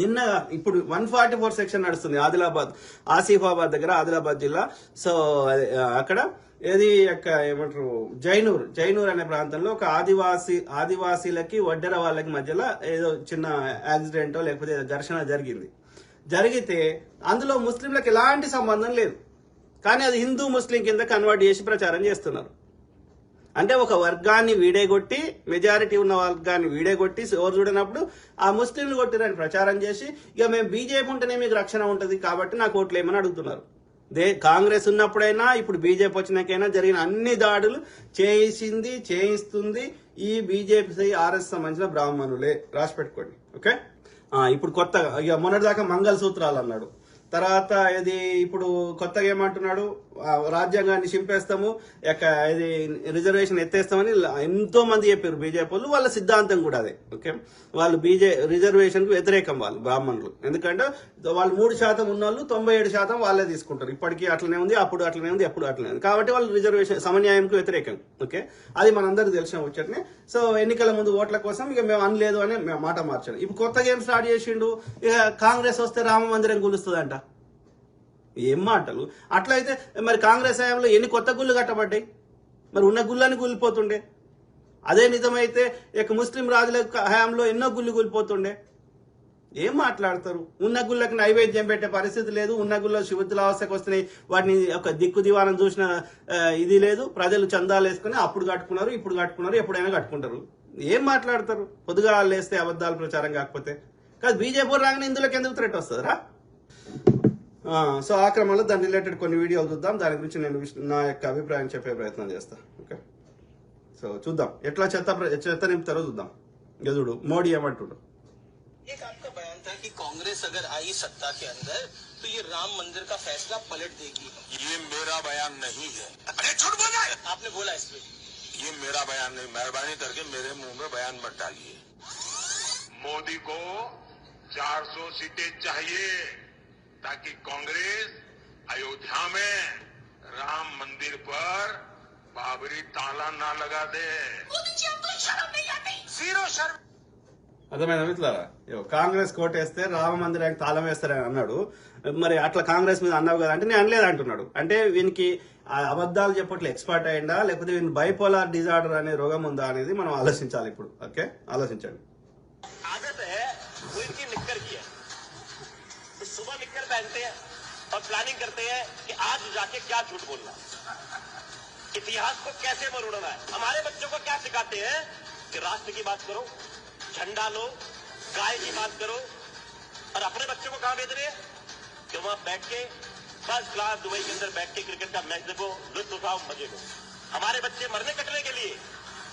నిన్న ఇప్పుడు one forty four section నడుస్తుంది ఆదిలాబాద్ ఆసిఫాబాద్ దగ్గర ఆదిలాబాద్ జిల్లా. సో అక్కడ ఏది యొక్క ఏమంటారు జైనూర్ జైనూర్ అనే ప్రాంతంలో ఒక ఆదివాసీ ఆదివాసీలకి వడ్డెర వాళ్ళకి మధ్యలో ఏదో చిన్న యాక్సిడెంటో లేకపోతే ఘర్షణ జరిగింది. జరిగితే అందులో ముస్లింలకు ఎలాంటి సంబంధం లేదు. కానీ అది హిందూ ముస్లిం కింద కన్వర్ట్ చేసి ప్రచారం చేస్తున్నారు. అంటే ఒక వర్గాన్ని వీడేగొట్టి మెజారిటీ ఉన్న వర్గాన్ని వీడేగొట్టి ఎవరు చూడనప్పుడు ఆ ముస్లింలు కొట్టిరని ప్రచారం చేసి ఇక మేము బీజేపీ ఉంటేనే మీకు రక్షణ ఉంటుంది కాబట్టి నాకు ఓట్లు ఏమని అడుగుతున్నారు. దే కాంగ్రెస్ ఉన్నప్పుడైనా ఇప్పుడు బీజేపీ వచ్చినాకైనా జరిగిన అన్ని దాడులు చేసింది చేయిస్తుంది ఈ బీజేపీ ఆర్ఎస్ సంబంధించిన బ్రాహ్మణులే. రాసి పెట్టుకోండి ఓకే? ఇప్పుడు కొత్తగా ఇక మొన్నటిదాకా మంగళసూత్రాలు అన్నాడు. తర్వాత ఇది ఇప్పుడు కొత్తగా ఏమంటున్నాడు? రాజ్యాంగాన్ని చింపేస్తాము ఇక ఇది రిజర్వేషన్ ఎత్తేస్తామని ఎంతో మంది చెప్పారు బీజేపీ వాళ్ళు. వాళ్ళ సిద్ధాంతం కూడా అదే ఓకే? వాళ్ళు బీజే రిజర్వేషన్కు వ్యతిరేకం వాళ్ళు బ్రాహ్మణులు. ఎందుకంటే వాళ్ళు మూడు శాతం ఉన్న వాళ్ళు తొంభై ఏడు శాతం వాళ్ళే తీసుకుంటారు. ఇప్పటికీ అట్లనే ఉంది అప్పుడు అట్లనే ఉంది ఎప్పుడు అట్లనే ఉంది. కాబట్టి వాళ్ళు రిజర్వేషన్ సమన్యాయంకు వ్యతిరేకం ఓకే? అది మనందరికీ తెలిసిన వచ్చటనే సో ఎన్నికల ముందు ఓట్ల కోసం ఇక మేము అనలేదు అని మేము మాట మార్చాను ఇప్పుడు కొత్తగా ఏం స్టార్ట్ చేసిండు. ఇక కాంగ్రెస్ వస్తే రామ మందిరం కూలుస్తుందంట ఏం మాటలు? అట్లయితే మరి కాంగ్రెస్ హయాంలో ఎన్ని కొత్త గుళ్ళు కట్టబడ్డాయి? మరి ఉన్న గుళ్ళని కూలిపోతుండే. అదే నిజమైతే ఇక ముస్లిం రాజుల హయాంలో ఎన్నో గుళ్ళు కూలిపోతుండే. ఏం మాట్లాడతారు? ఉన్న గుళ్ళకి నైవేద్యం పెట్టే పరిస్థితి లేదు. ఉన్న గుళ్ళ శివతుల అవస్థకు వస్తున్నాయి. వాటిని ఒక దిక్కు దివానం చూసిన ఇది లేదు. ప్రజలు చందాలు వేసుకుని అప్పుడు కట్టుకున్నారు ఇప్పుడు కట్టుకున్నారు ఎప్పుడైనా కట్టుకుంటారు. ఏం మాట్లాడతారు? పొద్దుగా లేస్తే అబద్ధాలు ప్రచారం కాకపోతే. కాదు బీజేపీ రాగానే ఇందులోకి ఎందుకు థ్రెట్ వస్తుందిరా? సో ఆ క్రమంలో దాని రిలేటెడ్ కొన్ని వీడియోలు చూద్దాం దాని గురించి నేను విష్- నా యొక్క అభిప్రాయం చెప్పే ప్రయత్నం చేస్తా ఓకే సో చూద్దాం ఎట్లా చెత్త ప్ర- చెత్త నింపుతారో చూద్దాం ఇక చూడు మోడీ ఏమంటుండు एक आपका बयान था कि कांग्रेस अगर आई सत्ता के अंदर तो ये राम मंदिर का फैसला पलट देगी ये मेरा बयान नहीं है अरे झूठ बोल रहा है आपने बोला इस पे ये मेरा बयान नहीं मेहरबानी करके मेरे मुंह में बयान मत डालिए मोदी को 400 सीटें चाहिए ताकि कांग्रेस अयोध्या में राम मंदिर पर बाबरी ताला ना लगा दे जीरो शर्म అర్థమైందా మిత్రులారా ఇగో కాంగ్రెస్ కోటేస్తే రామ మందిరానికి తాళం వేస్తారని అన్నాడు మరి అట్లా కాంగ్రెస్ మీద అన్నావు కదా అంటే నేను అనలేదు అంటున్నాడు అంటే వీనికి ఆ అబద్ధాలు చెప్పట్లు ఎక్స్పర్ట్ అయిందా లేకపోతే వీని బైపోలార్ డిజార్డర్ అనే రోగం ఉందా అనేది మనం ఆలోచించాలి ఇప్పుడు ఓకే ఆలోచించండి प्लानिंग करते हैं कि आज जाके क्या झूठ बोलना है। इतिहास को कैसे मरोड़ना है? हमारे बच्चों को क्या सिखाते हैं कि राष्ट्र की बात करो, झंडा लो, गाय की बात करो, और अपने बच्चों को कहाँ भेज रहे हैं? कि वहाँ बैठ के, फ़र्स्ट क्लास दुबई के अंदर बैठ के क्रिकेट का मैच देखो, लुत्फ उठाओ, मज़े लो। हमारे बच्चे मरने कटने के लिए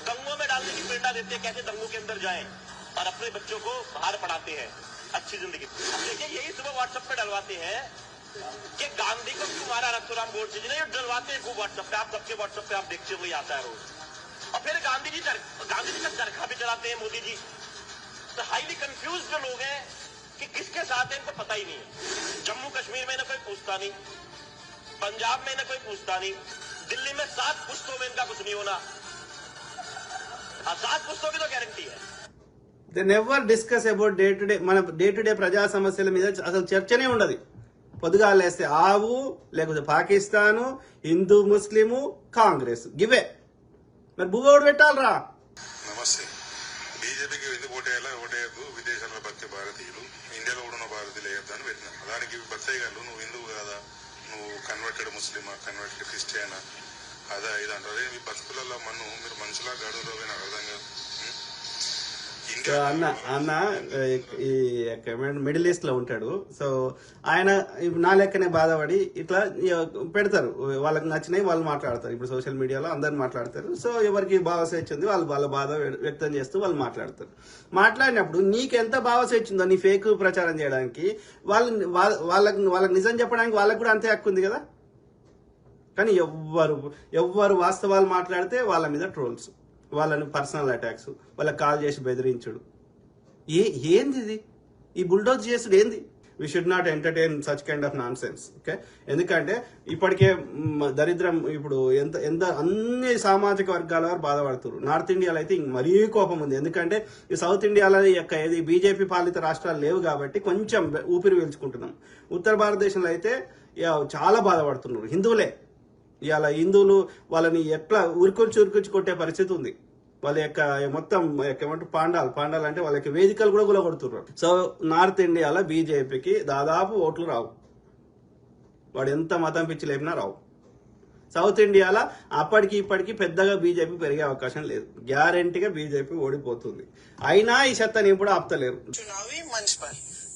दंगों में डालने की प्रेरणा देते हैं, कैसे दंगों के अंदर जाएँ, और अपने बच्चों को बाहर पढ़ाते हैं, अच्छी ज़िंदगी। देखिए यही सुबह व्हाट्सएप पे डलवाते हैं कि गांधी को क्यों मारा रक्तराम गोडसे जी ने ये डलवाते हैं खूब व्हाट्सएप पे आप सबके व्हाट्सएप पे आप देखते हो वही आता है रोज और फिर गांधी जी चर- गांधी जी का चरखा भी चलाते हैं मोदी जी तो हाईली कंफ्यूज जो लोग हैं कि किसके साथ है इनको पता ही नहीं है जम्मू कश्मीर में ना कोई पूछता नहीं पंजाब में ना कोई पूछता नहीं दिल्ली में सात पुश्तों में इनका कुछ नहीं होना हाँ सात पुश्तों की तो गारंटी है they never discuss about day to day మన డే టు డే ప్రజా సమస్యల మీద అసలు చర్చనే ఉండదు పొద్దుగాలు లేస్తే ఆవు లేకపోతే పాకిస్తాను హిందూ ముస్లిము కాంగ్రెస్. గివే మరి భూగోడు పెట్టాలరా. నమస్తే. బీజేపీకి ఎందుకు ఓటేయాలా ఓటేయద్దు విదేశాల్లో బతికే భారతీయులు. ఇండియాలో కూడా ఉన్న భారతీయులు వేయద్దని పెట్టినా. దానికి బత్తాయి గారు నువ్వు హిందువు కాదా? నువ్వు కన్వర్టెడ్ ముస్లిమా? కన్వర్టెడ్ క్రిస్టియనా? అదా ఇది అంటారు. మీ బతుకులలో మన్ను మీరు మనుషులా గడువులో పోయినా అర్థం కాదు. సో అన్న అన్న ఈ మిడిల్ ఈస్ట్లో ఉంటాడు. సో ఆయన నా లెక్కనే బాధపడి ఇట్లా పెడతారు. వాళ్ళకి నచ్చినవి వాళ్ళు మాట్లాడతారు. ఇప్పుడు సోషల్ మీడియాలో అందరు మాట్లాడతారు. సో ఎవరికి భావస్వేచ్ఛ ఉంది వాళ్ళు వాళ్ళ బాధ వ్యక్తం చేస్తూ వాళ్ళు మాట్లాడతారు. మాట్లాడినప్పుడు నీకు ఎంత ఉందో నీ ఫేక్ ప్రచారం చేయడానికి వాళ్ళు వాళ్ళ- వాళ్ళకి వాళ్ళకి నిజం చెప్పడానికి వాళ్ళకి కూడా అంతే హక్కు ఉంది కదా? కానీ ఎవ్వరు ఎవ్వరు వాస్తవాలు మాట్లాడితే వాళ్ళ మీద ట్రోల్స్. వాళ్ళని పర్సనల్ అటాక్స్ వాళ్ళకి కాల్ చేసి బెదిరించుడు. ఏ ఏంది ఇది? ఈ బుల్డోజ్ చేసుడు ఏంది? We should not entertain such kind of nonsense okay ఎందుకంటే ఇప్పటికే దరిద్రం ఇప్పుడు ఎంత ఎంత అన్ని సామాజిక వర్గాల వారు బాధపడుతున్నారు నార్త్ ఇండియాలో అయితే ఇంక మరీ కోపం ఉంది. ఎందుకంటే ఈ సౌత్ ఇండియాలో యొక్క ఏది బీజేపీ పాలిత రాష్ట్రాలు లేవు కాబట్టి కొంచెం ఊపిరి పీల్చుకుంటున్నాం. ఉత్తర భారతదేశంలో అయితే ఇక చాలా బాధపడుతున్నారు. హిందువులే. ఇవాళ హిందువులు వాళ్ళని ఎట్లా ఉరుకొచ్చి ఉరుకొచ్చి కొట్టే పరిస్థితి ఉంది వాళ్ళ యొక్క మొత్తం యొక్క ఏమంటారు పాండాలు పాండాలు అంటే వాళ్ళ యొక్క వేదికలు కూడా గులగొడుతున్నారు సో నార్త్ ఇండియాలో బీజేపీకి దాదాపు ఓట్లు రావు వాడు ఎంత మతం పిచ్చి లేపినా రావు సౌత్ ఇండియాలో అప్పటికి ఇప్పటికి పెద్దగా బీజేపీ పెరిగే అవకాశం లేదు గ్యారెంటీగా బీజేపీ ఓడిపోతుంది అయినా ఈ చెత్తని ఇప్పుడు ఆపుతలేరు चुनावी मंच पर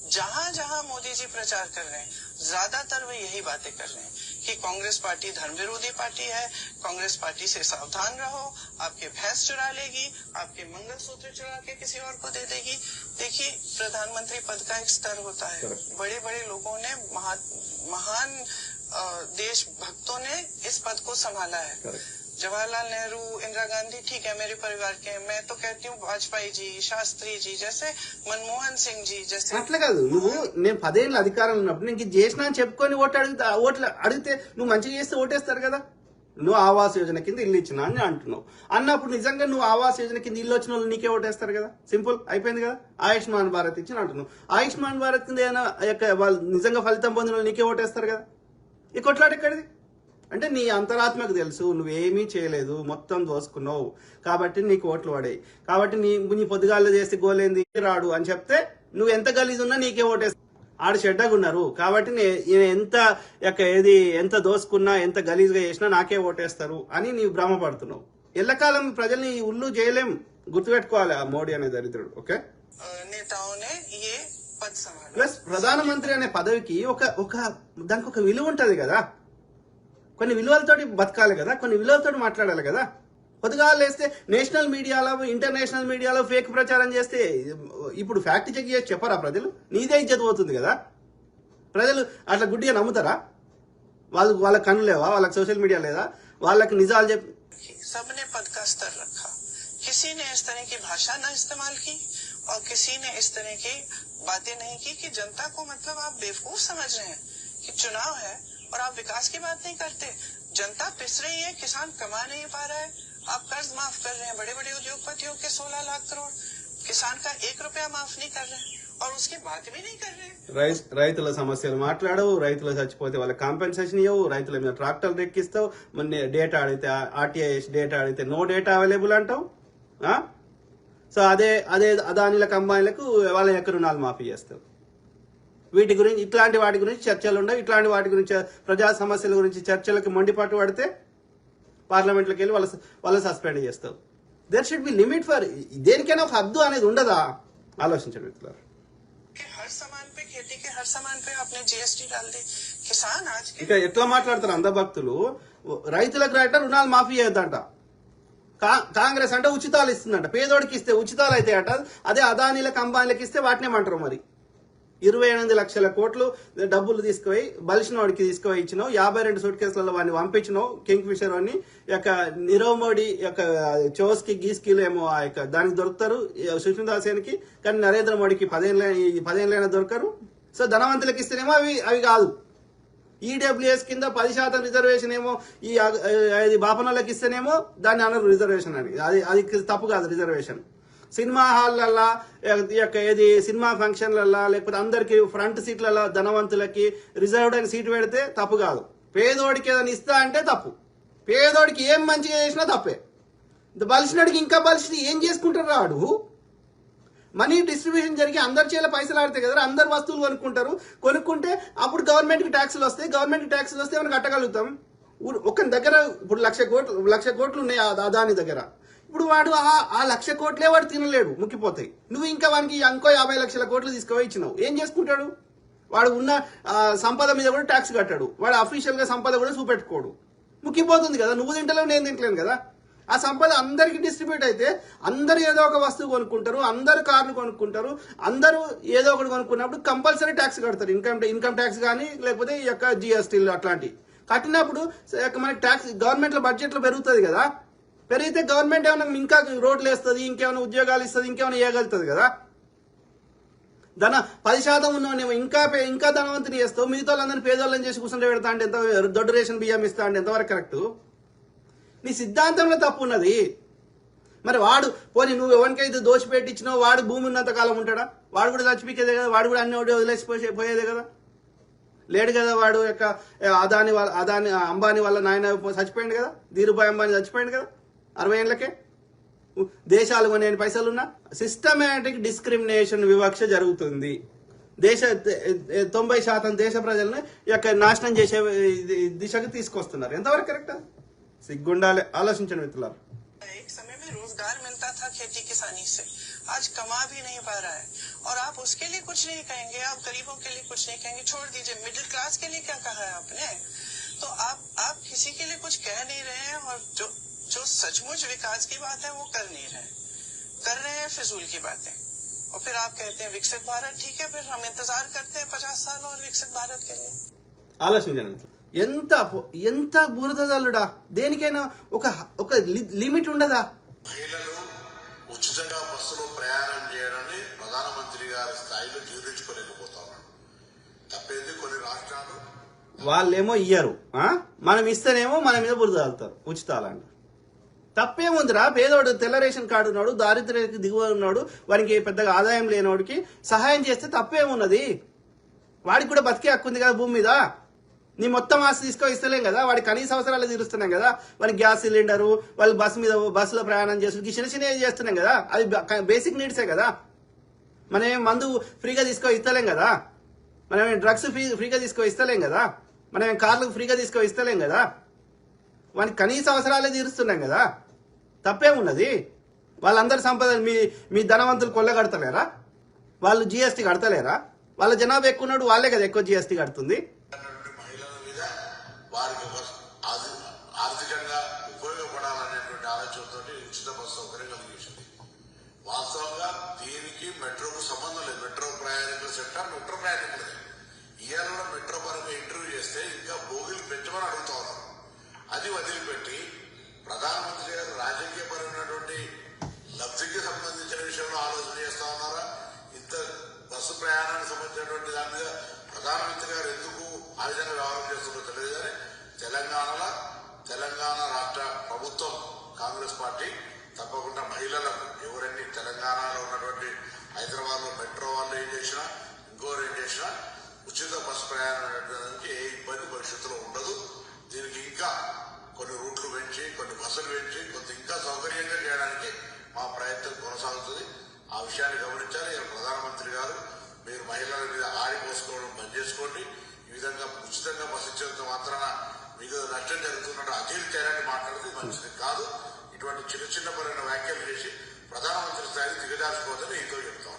जहां जहां मोदी जी प्रचार कर रहे हैं ज्यादातर वे यही बातें कर रहे हैं कि कांग्रेस पार्टी धर्म विरोधी पार्टी है कांग्रेस पार्टी से सावधान रहो आपके भैंस चुरा लेगी आपके मंगलसूत्र चुरा के किसी और को दे देगी। देखिए प्रधानमंत्री पद का एक स्तर होता है। बड़े बड़े लोगों ने महा, महान देश भक्तों ने इस पद को संभाला है। जवाहरलाल नेहरू इंदिरा गांधी ठीक है मेरे परिवार के हैं मैं तो कहती हूँ वाजपेयी जी शास्त्री जी जैसे मनमोहन सिंह जी जैसे అట్లా కాదు నువ్వు నేను పదేళ్ళ అధికారంలో ఉన్నప్పుడు నేను ఇది చేసినా అని చెప్పుకొని ఓటు అడిగితే ఓట్లు అడిగితే నువ్వు మంచిగా చేస్తే ఓటేస్తారు కదా నువ్వు ఆవాస్ యోజన కింద ఇల్లు ఇచ్చిన అని అంటున్నావు అన్నప్పుడు నిజంగా నువ్వు ఆవాస్ యోజన కింద ఇల్లు వచ్చిన వాళ్ళు నీకే ఓటేస్తారు కదా సింపుల్ అయిపోయింది కదా ఆయుష్మాన్ భారత్ ఇచ్చిన అంటున్నావు ఆయుష్మాన్ భారత్ కింద ఏమైనా ఆ యొక్క వాళ్ళు నిజంగా ఫలితం పొందిన వాళ్ళు నీకే ఓటేస్తారు కదా ఈ కొట్లాట ఎక్కడిది అంటే నీ అంతరాత్మకు తెలుసు నువ్వేమీ చేయలేదు మొత్తం దోసుకున్నావు. కాబట్టి నీకు ఓట్లు పడాయి. కాబట్టి నీ నీ పొద్దుగాల్లో చేస్తే గోలేంది రాడు అని చెప్తే నువ్వు ఎంత గలీజ్ ఉన్నా నీకే ఓటేస్తా. ఆడ చెడ్డగా ఉన్నారు. కాబట్టి నేను ఎంత ఏది ఎంత దోసుకున్నా ఎంత గలీజ్గా చేసినా నాకే ఓటేస్తారు అని నీవు భ్రమపడుతున్నావు. ఎల్లకాలం ప్రజల్ని ఉల్లు చేయలేం గుర్తుపెట్టుకోవాలి ఆ మోడీ అనే దరిద్రుడు ఓకే? ప్లస్ ప్రధానమంత్రి అనే పదవికి ఒక ఒక దానికి ఒక విలువ ఉంటది కదా. కొన్ని విలువలతోటి బతకాలి కదా కొన్ని విలువలతోటి మాట్లాడాలి కదా కొద్దిగా లేస్తే నేషనల్ మీడియాలో ఇంటర్నేషనల్ మీడియాలో ఫేక్ ప్రచారం చేస్తే ఇప్పుడు ఫ్యాక్ట్ చెక్ చేసి చెప్పరా ప్రజలు నీదే ఇజ్జత్ పోతుంది కదా ప్రజలు అట్లా గుడ్డిగా నమ్ముతారా వాళ్ళు వాళ్ళ కన్ను లేవా వాళ్ళకి సోషల్ మీడియా లేదా వాళ్ళకి నిజాలు చెప్పి रखी सबने पद का स्तर रखा किसी ने इस तरह की भाषा न इस्तेमाल की और किसी ने इस तरह की बातें नहीं की कि जनता को मतलब आप बेवकूफ समझ रहे हैं कि चुनाव है और आप विकास की बात नहीं करते जनता पिस रही है किसान कमा नहीं पा रहा है आप कर्ज माफ कर रहे हैं बड़े बड़े उद्योगपतियों के 16 लाख करोड़ किसान का एक रुपया माफ नहीं कर रहे हैं और उसकी बात भी नहीं कर रहे हैं రై- రైతుల సమస్యలు మాట్లాడవు రైతులు చచ్చిపోతే వాళ్ళకి కాంపెన్సేషన్ ఇవ్వవు రైతుల మీద ట్రాక్టర్లు ఎక్కిస్తావు మొన్న డేటా అడిగితే ఆర్టీఐ డేటా అడిగితే నో డేటా అవైలబుల్ అంటావు ఆ? సో అదే అదే అదానిల కంబాయిలకు వాళ్ళ యొక్క రుణాలు మాఫీ చేస్తావు వీటి గురించి ఇట్లాంటి వాటి గురించి చర్చలు ఉండవు. ఇట్లాంటి వాటి గురించి ప్రజా సమస్యల గురించి చర్చలకు మొండిపాటు పడితే పార్లమెంట్లోకి వెళ్ళి వాళ్ళ వాళ్ళు సస్పెండ్ చేస్తావు. There should be limit for దేనికైనా ఒక హద్దు అనేది ఉండదా? ఆలోచించండి మిత్రులు ఇక ఎట్లా మాట్లాడతారు అంద భక్తులు రైతులకు రాట రుణాలు మాఫీ చేయొద్దంట. కాంగ్రెస్ అంటే ఉచితాలు ఇస్తుందంట. పేదోడికి ఇస్తే ఉచితాలు అయితే అట అదే అదానీలకు అంబానీలకు ఇస్తే వాటినేమంటారు మరి? ఇరవై ఎనిమిది లక్షల కోట్లు డబ్బులు తీసుకుపోయి బలిసిన వాడికి తీసుకుపోయి ఇచ్చినావు. యాభై రెండు సూట్ కేసులలో వాడిని పంపించినావు. కింగ్ ఫిషర్ అని యొక్క నీరవ్ మోడీ యొక్క చోస్కి గీస్కిలు ఏమో ఆ యొక్క దానికి దొరుకుతారు. సుష్మితా సేన్కి. కానీ నరేంద్ర మోడీకి పదేళ్ళ ఈ పదేళ్ళైనా దొరకరు. సో ధనవంతులకు ఇస్తేనేమో అవి అవి కాదు. ఈడబ్ల్యూఎస్ కింద పది శాతం రిజర్వేషన్ ఏమో ఈ అగ- బాపనోళ్ళకి ఇస్తేనేమో దాన్ని అనరు రిజర్వేషన్ అని. అది అది తప్పు కాదు రిజర్వేషన్ సినిమా హాల్లల్లా యొక్క ఏది సినిమా ఫంక్షన్లల్లా లేకపోతే అందరికి ఫ్రంట్ సీట్లలో ధనవంతులకి రిజర్వ్డ్ అని సీట్ పెడితే తప్పు కాదు. పేదోడికి ఏదైనా ఇస్తా అంటే తప్పు. పేదోడికి ఏం మంచిగా చేసినా తప్పే. బలిసినడికి ఇంకా బలిసి ఏం చేసుకుంటారు రాడు మనీ డిస్ట్రిబ్యూషన్ జరిగి అందరి చేల పైసలు ఆడితే కదా అందరు వస్తువులు కొనుక్కుంటారు. కొనుక్కుంటే అప్పుడు గవర్నమెంట్కి ట్యాక్సులు వస్తాయి గవర్నమెంట్కి ట్యాక్సులు వస్తే మనం కట్టగలుగుతాం? ఒక దగ్గర ఇప్పుడు లక్ష కోట్లు లక్ష కోట్లు ఉన్నాయి అదాని దా- దాని దగ్గర. ఇప్పుడు వాడు ఆ ఆ లక్ష కోట్లే వాడు తినలేడు ముక్కిపోతాయి. నువ్వు ఇంకా వానికి ఇంకో యాభై లక్షల కోట్లు తీసుకుపోయి ఇచ్చినావు. ఏం చేసుకుంటాడు? వాడు ఉన్న సంపద మీద కూడా ట్యాక్స్ కట్టాడు. వాడు అఫీషియల్గా సంపద కూడా చూపెట్టుకోడు. ముక్కిపోతుంది కదా నువ్వు తింటలేవు నేను తింటలేను కదా. ఆ సంపద అందరికి డిస్ట్రిబ్యూట్ అయితే అందరు ఏదో ఒక వస్తువు కొనుక్కుంటారు అందరు కార్లు కొనుక్కుంటారు అందరూ ఏదో ఒకటి కొనుక్కున్నప్పుడు కంపల్సరీ ట్యాక్స్ కడతారు. ఇన్కమ్ ఇన్కమ్ ట్యాక్స్ కానీ లేకపోతే ఈ యొక్క జిఎస్టీలు అట్లాంటివి. కట్టినప్పుడు మనకి ట్యాక్స్ గవర్నమెంట్లో బడ్జెట్లో పెరుగుతుంది కదా. పెరిగితే గవర్నమెంట్ ఏమైనా ఇంకా రోడ్లు వేస్తుంది ఇంకేమైనా ఉద్యోగాలు ఇస్తుంది ఇంకేమైనా వేయగలుగుతుంది కదా? ధన పది శాతం ఉన్నవాడిని ఇంకా ఇంకా ధనవంతుని చేస్తావు మిగతా వాళ్ళందరినీ పేదోళ్ళని చేసి కూర్చుంటే పెడతా అంటే ఎంత దొడ్డు రేషన్ బియ్యం ఇస్తా అంటే ఎంతవరకు కరెక్ట్? నీ సిద్ధాంతంలో తప్పు ఉన్నది. మరి వాడు పోనీ నువ్వు ఎవరికైతే దోషి పెట్టించినావు వాడు భూమి ఉన్నంత కాలం ఉంటాడా? వాడు కూడా చచ్చిపోయేదే కదా వాడు కూడా అన్ని వదిలేసి పోసే పోయేదే కదా? లేడు కదా వాడు యొక్క అదాని వాళ్ళ అదాని అంబానీ వాళ్ళ నాయన చచ్చిపోయింది కదా? ధీరుభాయ్ అంబానీ చచ్చిపోయింది కదా? అరవై ఏళ్ళకే దేశాలు కొనే పైసలున్నా సిస్టమేటిక్ డిస్క్రిమినేషన్ వివక్ష జరుగుతుంది దేశ తొంభై శాతం దేశ ప్రజలను ఈ యొక్క నాశనం చేసే ఇది- దిశకు తీసుకొస్తున్నారు ఎంతవరకు కరెక్ట్ సిగ్గుండాలి ఆలోచించండి మిత్రులారు एक समय में रोजगार मिलता था खेती किसानी से आज कमा भी नहीं पा रहा है और आप उसके लिए कुछ नहीं कहेंगे आप गरीबों के लिए कुछ नहीं कहेंगे छोड़ दीजिए मिडिल क्लास के लिए क्या कहा है आपने तो आप आप किसी के लिए कुछ कह नहीं रहे हैं और जो जो सचमुच विकास की बात है वो कर नहीं रहे कर रहे हैं फिजूल की बातें और फिर आप कहते हैं विकसित भारत ठीक है फिर हम इंतजार करते हैं पचास साल और विकसित भारत के लिए ఆలోచించండి ఎంత పొ- ఎంత బురదలుడా దేనికైనా ఒక ఒక లి- లిమిట్ ఉండదా మహిళలు ఉచితంగా బస్సులో ప్రయాణం చేయడాన్ని ప్రధానమంత్రి గారి స్థాయిలో జీర్ణించుకోలేకపోతా ఉన్నాడు తప్పేంది కొన్ని రాష్ట్రాలు వాళ్ళేమో ఇయ్యరు ఆ? మనం ఇస్తేనేమో మన మీద బురద చల్లుతారు ఉచితాలంట తప్పేముందిరా? పేదోడు తెల్ల రేషన్ కార్డు ఉన్నాడు దారిద్ర్యకి దిగువ ఉన్నాడు వానికి పెద్దగా ఆదాయం లేనివాడికి సహాయం చేస్తే తప్పేమున్నది? వాడికి కూడా బతికే హక్కు ఉంది కదా భూమి మీద? నీ మొత్తం ఆస్తి తీసుకో ఇస్తలేం కదా? వాడి కనీస అవసరాలు తీరుస్తున్నాం కదా? వాడి గ్యాస్ సిలిండరు వాళ్ళు బస్సు మీద బస్సులో ప్రయాణం చేస్తుంది చిన్న చిన్నవి చేస్తున్నాం కదా? అది బేసిక్ నీడ్సే కదా? మనం మందు ఫ్రీగా తీసుకో ఇస్తలేం కదా? మనం డ్రగ్స్ ఫ్రీ ఫ్రీగా తీసుకో ఇస్తలేం కదా? మనం కార్లకు కార్లు ఫ్రీగా తీసుకో ఇస్తలేం కదా? వానికి కనీస అవసరాలే తీరుస్తున్నాం కదా. తప్పేమున్నది? వాళ్ళందరి సంపద మీ మీ ధనవంతులు కొల్లగడతలేరా? వాళ్ళు జిఎస్టీ కడతలేరా? వాళ్ళ జనాభా ఎక్కువ ఉన్నాడు వాళ్ళే కదా ఎక్కువ జిఎస్టీ కడుతుంది. ఆర్థికంగా ఉపయోగపడాలనేటువంటి ఆలోచనతో ఉచిత బస్సు సౌకర్యం కలిగించింది వాస్తవంగా దీనికి మెట్రోకు సంబంధం లేదు. మెట్రో ప్రయాణికుల సెక్టర్ మెట్రో ప్రయాణికులది. ఇవాళ మెట్రో పరంగా ఇంటర్వ్యూ చేస్తే ఇంకా బోగిలు పెంచమని అడుగుతాం అది వదిలిపెట్టి ప్రధానమంత్రి గారు రాజకీయపరమైనటువంటి లబ్ధికి సంబంధించిన విషయంలో ఆలోచన చేస్తా ఉన్నారా? ఇంత బస్సు ప్రయాణానికి సంబంధించినటువంటి దాని మీద ప్రధానమంత్రి గారు ఎందుకు ఆ విధంగా వ్యవహారం చేస్తున్నారో తెలియదు కానీ తెలంగాణలో తెలంగాణ రాష్ట్ర ప్రభుత్వం కాంగ్రెస్ పార్టీ తప్పకుండా మహిళలకు ఎవరన్నీ తెలంగాణలో ఉన్నటువంటి హైదరాబాద్లో మెట్రో వాళ్ళు ఏం చేసినా ఇంకోరు ఏం చేసినా ఉచిత బస్సు ప్రయాణం అనేటువంటి ఏ ఇబ్బంది భవిష్యత్తులో ఉండదు. దీనికి ఇంకా కొన్ని రూట్లు పెంచి కొన్ని బస్సులు పెంచి కొంత ఇంకా సౌకర్యంగా చేయడానికి మా ప్రయత్నం కొనసాగుతుంది. ఆ విషయాన్ని గమనించాలి. ప్రధానమంత్రి గారు మీరు మహిళల మీద ఆడిపోసుకోవడం బంద్ చేసుకోండి. ఈ విధంగా ఉచితంగా బస్సు ఇచ్చేంత మాత్రాన మీకు నష్టం జరుగుతున్నట్టు అఖిల్ తేరాన్ని మాట్లాడితే మంచిది కాదు. ఇటువంటి చిన్న చిన్న పరమైన వ్యాఖ్యలు చేసి ప్రధానమంత్రి స్థాయిని దిగజార్చుకోవద్దని ఇంకో చెప్తాం.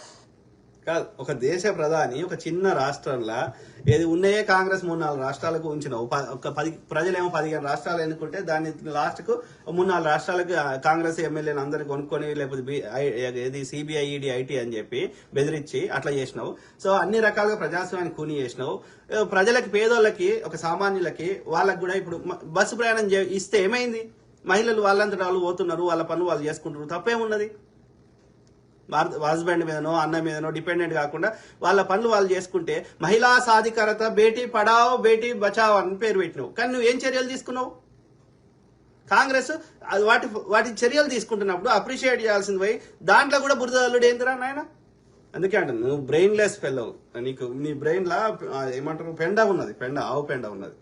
కాదు ఒక దేశ ప్రధాని ఒక చిన్న రాష్ట్రంలో ఏది ఉన్నాయే కాంగ్రెస్ మూడు నాలుగు రాష్ట్రాలకు ఉంచిన ఒక పది ప్రజలేమో పదిహేను రాష్ట్రాలు ఎన్నుకుంటే దాన్ని లాస్ట్కు మూడు నాలుగు రాష్ట్రాలకు కాంగ్రెస్ ఎమ్మెల్యేలు అందరు కొనుక్కొని లేకపోతే ఏది సిబిఐ ఈడీ ఐటీ అని చెప్పి బెదిరించి అట్లా చేసినావు. సో అన్ని రకాలుగా ప్రజాస్వామ్యాన్ని కూని చేసినావు. ప్రజలకి పేదోళ్ళకి ఒక సామాన్యులకి వాళ్ళకి కూడా ఇప్పుడు బస్సు ప్రయాణం ఇస్తే ఏమైంది? మహిళలు వాళ్ళంతటా వాళ్ళు పోతున్నారు వాళ్ళ పనులు వాళ్ళు చేసుకుంటున్నారు తప్పేమున్నది? హస్బెండ్ మీదనో అన్న మీదనో డిపెండెంట్ కాకుండా వాళ్ళ పనులు వాళ్ళు చేసుకుంటే మహిళా సాధికారత బేటీ పడావో బేటీ బచావో అని పేరు పెట్టినావు. కానీ నువ్వు ఏం చర్యలు తీసుకున్నావు? కాంగ్రెస్ అది వాటి వాటి చర్యలు తీసుకుంటున్నప్పుడు అప్రిషియేట్ చేయాల్సింది పోయి దాంట్లో కూడా బురదల్లుడు ఏందిరా నాయన? అందుకే అంట నువ్వు బ్రెయిన్ లెస్ నీకు నీ బ్రెయిన్ లా ఏమంటారు పెండ ఉన్నది పెండ ఆవు పెండ ఉన్నది.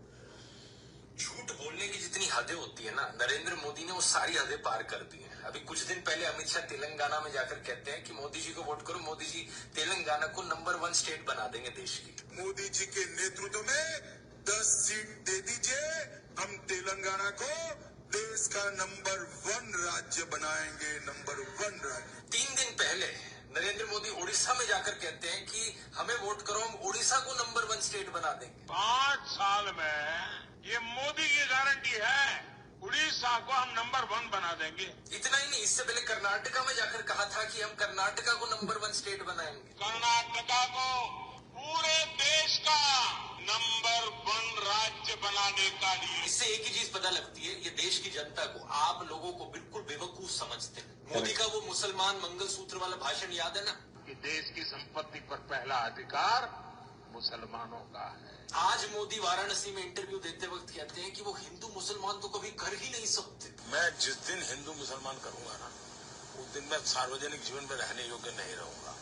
होती है ना नरेंद्र मोदी ने वो सारी हदें पार कर दी है। अभी कुछ दिन पहले अमित शाह तेलंगाना में जाकर कहते हैं कि मोदी जी को वोट करो मोदी जी तेलंगाना को नंबर वन स्टेट बना देंगे देश की। मोदी जी के नेतृत्व में दस सीट दे दीजिए हम तेलंगाना को देश का नंबर वन राज्य बनाएँगे नंबर वन राज्य। तीन दिन पहले नरेंद्र मोदी उड़ीसा में जाकर कहते हैं कि हमें वोट करो हम उड़ीसा को नंबर वन स्टेट बना देंगे। पाँच साल में ये मोदी की गारंटी है। उड़ीसा को हम नंबर वन बना देंगे। इतना ही नहीं इससे पहले कर्नाटका में जाकर कहा था कि हम कर्नाटका को नंबर वन स्टेट बनाएँगे। कर्नाटका को पूरे देश का नंबर वन राज्य बनाने का लिए। इससे एक ही चीज़ पता लगती है ये देश की जनता को आप लोगों को बिल्कुल बेवकूफ़ समझते हैं। मोदी का वो मुसलमान मंगलसूत्र वाला भाषण याद है ना? कि देश की संपत्ति पर पहला अधिकार मुसलमानों का है। आज मोदी वाराणसी में इंटरव्यू देते वक्त कहते हैं कि वो हिंदू मुसलमान तो कभी कर ही नहीं सकते। मैं जिस दिन हिंदू मुसलमान करूँगा ना उस दिन मैं सार्वजनिक जीवन में रहने योग्य नहीं रहूँगा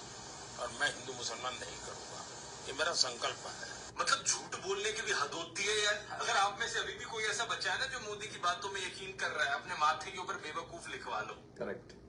और मैं हिंदू मुसलमान नहीं करूँगा। ये मेरा संकल्प है। मतलब झूठ बोलने की भी हद होती है यार। अगर आप में से अभी भी कोई ऐसा बच्चा है ना जो मोदी की बातों में यकीन कर रहा है अपने माथे के ऊपर बेवकूफ़ लिखवा लो। करेक्ट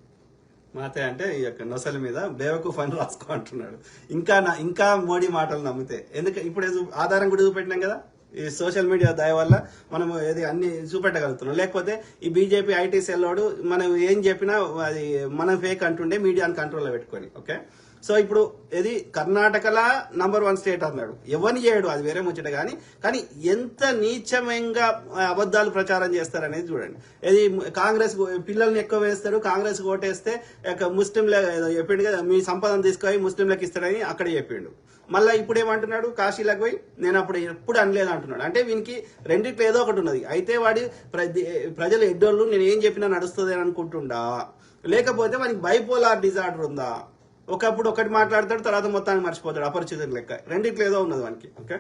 మాతే అంటే ఈ యొక్క నొసల మీద బేవకూఫ్ అని రాసుకో అంటున్నాడు. ఇంకా నా- ఇంకా మోడీ మాటలు నమ్మితే. ఎందుకు? ఇప్పుడు ఆధారం కూడా చూపెట్టినాం కదా? ఈ సోషల్ మీడియా దయ వల్ల మనం ఏది అన్ని చూపెట్టగలుగుతున్నాం. లేకపోతే ఈ బీజేపీ ఐటీ సెల్లోడు మనం ఏం చెప్పినా అది మనం ఫేక్ అంటుండే మీడియాని కంట్రోల్లో పెట్టుకొని. ఓకే? సో ఇప్పుడు ఇది కర్ణాటకలా నంబర్ వన్ స్టేట్ అన్నాడు ఎవరిని చేయడు అది వేరే ముచ్చట కానీ కానీ ఎంత నీచమంగా అబద్ధాలు ప్రచారం చేస్తారనేది చూడండి. ఇది కాంగ్రెస్ పిల్లల్ని ఎక్కువ వేస్తారు కాంగ్రెస్ ఓటేస్తే ముస్లింల చెప్పిండు కదా మీ సంపదను తీసుకొని ముస్లింలకు ఇస్తాడని అక్కడ చెప్పిండు. మళ్ళీ ఇప్పుడు ఏమంటున్నాడు కాశీలకు పోయి నేను అప్పుడు ఎప్పుడు అనలేదు అంటున్నాడు. అంటే వీనికి రెండిట్లో ఏదో ఒకటి ఉన్నది. అయితే వాడి ప్రజలు ఎడ్డోళ్ళు నేను ఏం చెప్పినా నడుస్తుంది అని అనుకుంటుండా లేకపోతే వానికి బైపోలార్ డిజార్డర్ ఉందా? ఒకప్పుడు ఒకటి మాట్లాడతాడు తర్వాత మొత్తాన్ని మర్చిపోతాడు. అపరిచితుడు లెక్క. రెండిట్లో ఏదో ఉన్నది వానికి ఓకే?